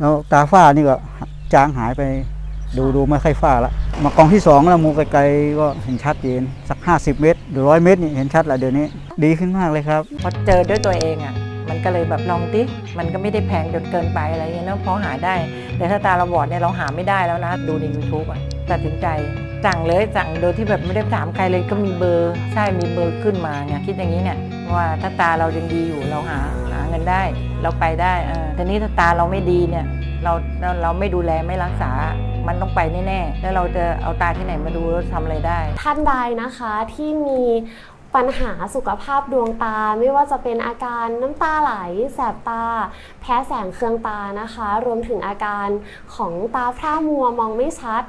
แล้วตาฝ้านี่ก็จางหายไปดูดูไม่ค่อยฝ้าละมากองที่สองแล้วมองไกลๆก็เห็นชัดเจนสัก 50 เมตรหรือร้อยเมตรนี่เห็นชัดละเดี๋ยวนี้ดีขึ้นมากเลยครับพอเจอด้วยตัวเองอะมันก็เลยแบบลองดิมันก็ไม่ได้แพงจนเกินไปอะไรอย่างเงี้ยเนอะพอหาได้ แต่ถ้าตาเราบอดเนี่ยเราหาไม่ได้แล้วนะ ดูใน YouTube อะตัดสินใจสั่งเลยสั่งโดยที่แบบไม่ได้ถามใครเลยก็มีเบอร์ใช่มีเบอร์ขึ้นมาไงคิดอย่างนี้เนี่ยว่าถ้าตาเรายังดีอยู่เราหาหาเงินได้ เราไปได้แต่นี้ถ้าตาเราไม่ดีเนี่ยเราเราเราไม่ดูแลไม่รักษา มันต้องไปแน่ๆแล้วเราจะเอาตาที่ไหนมาดูแล้วทำอะไรได้ ท่านใดนะคะที่มี ปัญหาสุขภาพดวงตา ไม่ว่าจะเป็นอาการน้ำตาไหล แสบตา แพ้แสงเคืองตานะคะ รวมถึงอาการของตาพร่ามัวมองไม่ชัด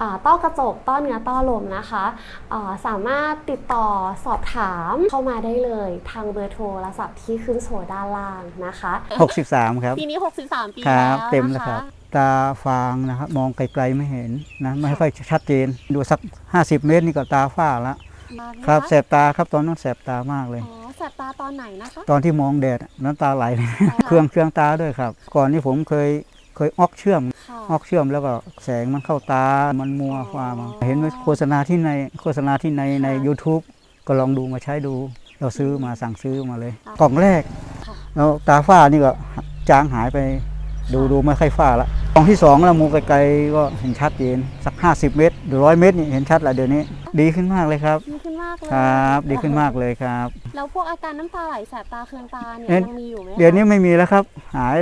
อ่าต้อกระจกต้อเนื้อต้อลมนะคะอ่าสามารถติดต่อสอบถามเข้ามาได้เลยทางเบอร์โทรศัพท์ที่ขึ้นโชว์ด้านล่างนะคะ 63 ครับ ปีนี้ 63 ปีคแล้รัวบเต็มแล้วนะครัคะบตาฟางนะครับมองไกลๆไม่เห็นนะไม่ค่อยชัดเจน ดูสัก 50 เมตรนี่ก็ตาฝ้าละ มากไหมครับะแสบตาครับตอนนั้นแสบตามากเลย อ๋อแสบตาตอนไหนนะคะ ตอนที่มองแดดน้ำตาไหลเลยค่ะเครื่องเครื่องตาด้วยครับ ก่อนนี้ผมเคยเคยออกเชื่อม ค่ะ ออกเชื่อมแล้วก็แสงมันเข้าตา มันมัวอ๋อฟ้ามาเห็นโฆษณาที่ในโฆษณาที่ในใน YouTube ก็ลองดูมาใช้ดู เราซื้อมาสั่งซื้อมาเลยกล่องแรกค่ะ แล้วตาฝ้านี่ก็จางหายไป ดูดูไม่ค่อยฝ้าละกล่องที่สองแล้วมองไกลๆก็เห็นชัดเจนสัก 50 เมตรหรือร้อยเมตรนี่เห็นชัดละเดี๋ยวนี้ ดีขึ้นมากเลยครับ ดีขึ้นมากเลยครับ ดีขึ้นมากเลยครับ แล้วพวกอาการน้ำตาไหลแสบตาเคืองตาเนี่ยเอ๊ะยังมีอยู่ไหมคะเดี๋ยวนี้ไม่มีแล้วครับ หาย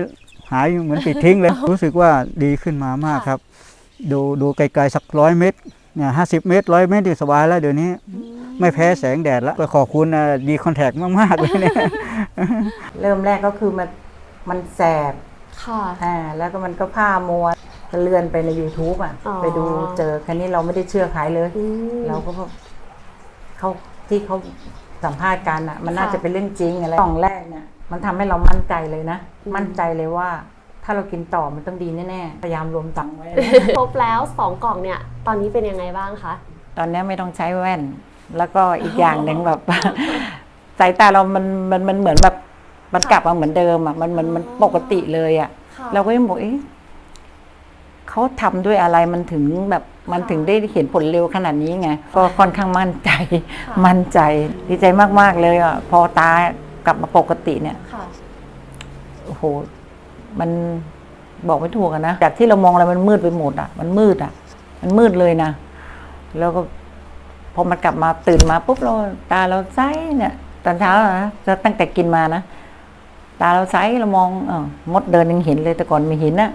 หายเหมือนปิดทิ้งเลย รู้สึกว่าดีขึ้นมามากครับ ดูดูไกลๆสักร้อยเมตรเนี่ยห้าสิบเมตรร้อยเมตรนี่สบายแล้วเดี๋ยวนี้อืไม่แพ้แสงแดดแล้วก็ขอบคุณดีคอนแทคมาก ๆ เลยเนี่ย เริ่มแรกก็คือมันมันแสบ ค่ะ อ่าแล้วก็มันก็ผ้ามัวก็เลื่อนไปใน YouTube อะ อ๋อ ไปดูเจอแค่นี้เราไม่ได้เชื่อใครเลย อืม เราก็แบบเขาที่เขาสัมภาษณ์กันอะ มันน่าค่ะจะเป็นเรื่องจริงอะไรกล่องแรกเนี่ยมันทำให้เรามั่นใจเลยนะ อืม มั่นใจเลยว่า ถ้าเรากินต่อมันต้องดีแน่ๆพยายามรวมตังค์ไว้ ครบแล้ว2กล่องเนี่ย ตอนนี้เป็นยังไงบ้างคะ ตอนนี้ไม่ต้องใช้แว่น แล้วก็อีกอย่างหนึ่งแบบ สายตาเรามันมันมันเหมือนแบบ มันกลับมาเหมือนเดิมอะมันมันมันปกติเลยอะ ค่ะเราก็ยังบอกเอ๊ะเขาทำด้วยอะไรมันถึงแบบมันถึงได้เห็นผลเร็วขนาดนี้ไงก็ค่อนข้างมั่นใจค่ะมั่นใจดีใจมากๆเลยอะพอตากลับมาปกติเนี่ย ค่ะ โอ้โห มันบอกไม่ถูกอะนะ จากที่เรามองอะไรมันมืดไปหมดอะมันมืดอะมันมืดเลยนะ แล้วก็พอมันกลับมาตื่นมาปุ๊บเราตาเราใสเนี่ย ตอนเช้าอะนะจะตั้งแต่กินมานะ ตาเราใสเรามองอมดเดินยังเห็นเลยแต่ก่อนไม่เห็นนะ